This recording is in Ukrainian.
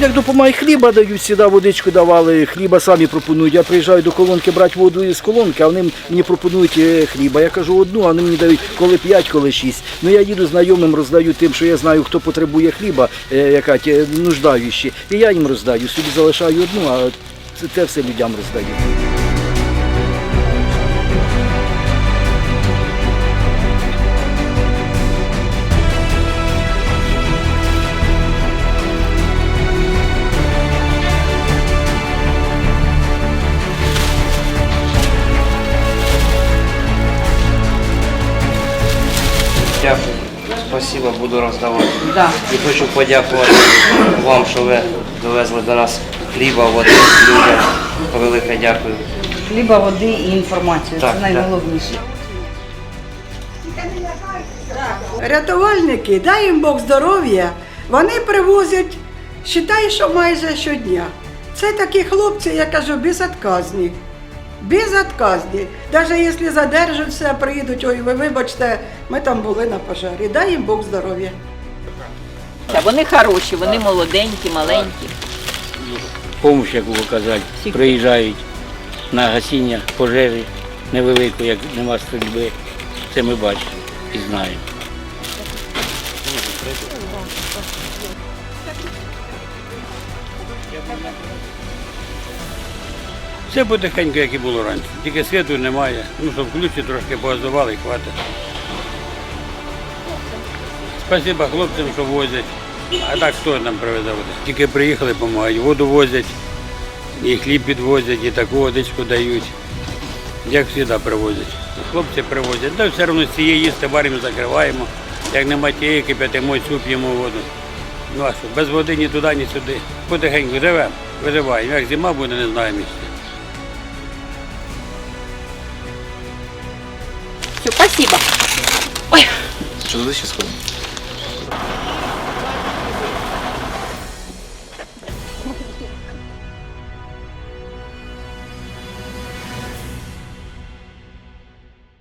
як допомагає, хліба дають, сюди водичку давали, хліба самі пропонують. Я приїжджаю до колонки брати воду із колонки, а вони мені пропонують е, хліба. Я кажу одну, а вони мені дають коли п'ять, коли шість. Ну я їду знайомим, роздаю тим, що я знаю, хто потребує хліба, е, яка ті, нуждаючі. І я їм роздаю. Собі залишаю одну, а це все людям роздаю. Дякую. Спасибо, буду роздавати. Да. І хочу подякувати вам, що ви довезли до нас хліба, води людям. Велике дякую. Хліба, води і інформацію. Так, Це найголовніше. Рятувальники, дай їм Бог здоров'я, вони привозять, вважаю, що майже щодня. Це такі хлопці, я кажу, безотказні. Безотказні. Навіть якщо задержаться, приїдуть, ой, ви вибачте, ми там були на пожарі. Дай їм Бог здоров'я. Та Вони хороші, вони молоденькі, маленькі. Помощь, яку оказати, приїжджають на гасіння пожежі невеликої, як нема стрільби. Це ми бачимо і знаємо. Все потихеньку, як і було раніше. Тільки світу немає. Ну, щоб ключі трошки погазували і хватить. Спасибо хлопцям, що возять. А так хто нам привезе води? Тільки приїхали, допомагають. Воду возять, і хліб підвозять, і таку водичку дають. Як завжди привозять. Хлопці привозять. Да все одно з цієї їсти варимо, закриваємо. Як нема тієї, кип'ятимо цю п'ємо воду. Ну а що, без води ні туди, ні сюди. Потихеньку живемо, виживаємо. Як зима буде, не знаємо Все, спасибо. Ой. Что, туди сейчас сходимо?